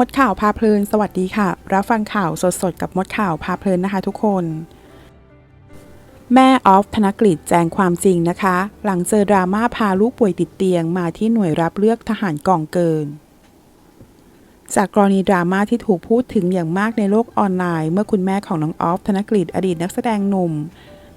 มดข่าวพาเพลิน สวัสดีค่ะ รับฟังข่าวสดๆ กับมดข่าวพาเพลินนะคะทุกคน แม่ออฟธนกฤษแจ้งความจริงนะคะ หลังเจอดราม่าพาลูกป่วยติดเตียงมาที่หน่วยรับเลือกทหารกองเกิน จากกรณีดราม่าที่ถูกพูดถึงอย่างมากในโลกออนไลน์ เมื่อคุณแม่ของน้องออฟธนกฤษอดีตนักแสดงหนุ่ม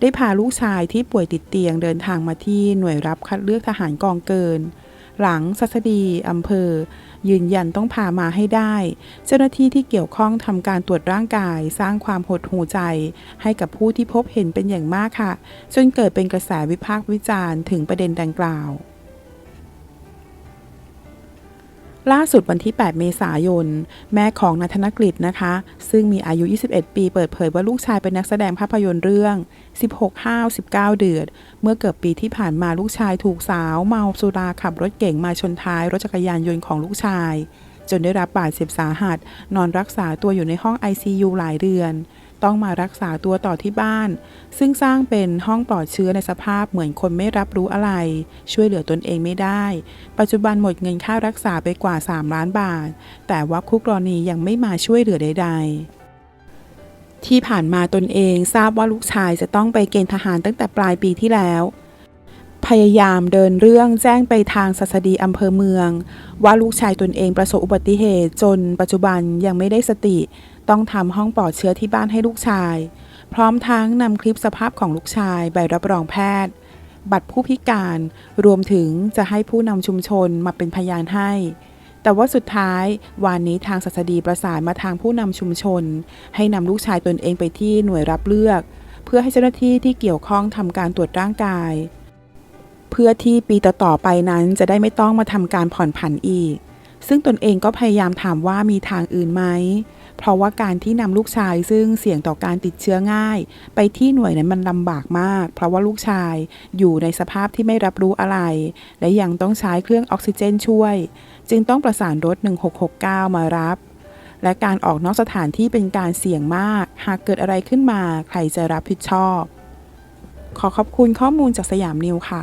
ได้พาลูกชายที่ป่วยติดเตียงเดินทางมาที่หน่วยรับคัดเลือกทหารกองเกิน หลังสัสดีอำเภอ ยืนยันต้องพามาให้ได้ เจ้าหน้าที่ที่เกี่ยวข้องทำการตรวจร่างกาย สร้างความหดหูใจ ให้กับผู้ที่พบเห็นเป็นอย่างมากค่ะ จนเกิดเป็นกระแสวิพากษ์วิจารณ์ถึงประเด็นดังกล่าว ล่าสุดวันที่ 8 เมษายน แม่ของนัทนกฤษนะคะ ซึ่งมีอายุ 21 ปี เปิดเผยว่าลูกชายเป็นนักแสดงภาพยนตร์เรื่อง 16ห้าว19 เดือด เมื่อเกือบปีที่ผ่านมาลูกชายถูกสาว เมาสุราขับรถเก่งมาชนท้ายรถจักรยานยนต์ของลูกชาย จนได้รับบาดเจ็บสาหัส นอนรักษาตัวอยู่ในห้อง ICU หลายเดือน ต้องมารักษาตัวต่อที่บ้าน ซึ่งสร้างเป็นห้องปลอดเชื้อในสภาพเหมือนคนไม่รับรู้อะไร ช่วยเหลือตนเองไม่ได้ ปัจจุบันหมดเงินค่ารักษาไปกว่า 3 ล้านบาท แต่ว่าคู่กรณียังไม่มาช่วยเหลือใด ๆที่ผ่านมาตนเองทราบว่าลูกชายจะต้องไปเกณฑ์ทหารตั้งแต่ปลายปีที่แล้ว พยายามเดินเรื่องแจ้งไปทางสัสดีอำเภอเมือง ว่าลูกชายตนเองประสบอุบัติเหตุจนปัจจุบันยังไม่ได้สติ ต้องทำห้องปลอดเชื้อที่บ้านให้ลูกชาย พร้อมทั้งนำคลิปสภาพของลูกชายใบรับรองแพทย์ บัตรผู้พิการรวมถึงจะให้ผู้นำชุมชนมาเป็นพยานให้ แต่ว่าสุดท้ายวานนี้ทางสัสดีประสานมาทางผู้นำชุมชน ให้นำลูกชายตนเองไปที่หน่วยรับเลือก เพื่อให้เจ้าหน้าที่ที่เกี่ยวข้องทำการตรวจร่างกาย เพื่อที่ปีต่อๆไปนั้นจะได้ไม่ต้องมาทำการผ่อนผันอีก ซึ่งตนเองก็พยายามถามว่ามีทางอื่นไหม เพราะว่าการที่นำลูกชายซึ่งเสี่ยงต่อการติดเชื้อง่าย ไปที่หน่วยนั้นมันลำบากมาก เพราะว่าลูกชายอยู่ในสภาพที่ไม่รับรู้อะไร และยังต้องใช้เครื่องออกซิเจนช่วย จึงต้องประสานรถ 1669 มารับ และการออกนอกสถานที่เป็นการเสี่ยงมาก หากเกิดอะไรขึ้นมาใครจะรับผิดชอบ ขอขอบคุณข้อมูลจากสยามนิวค่ะ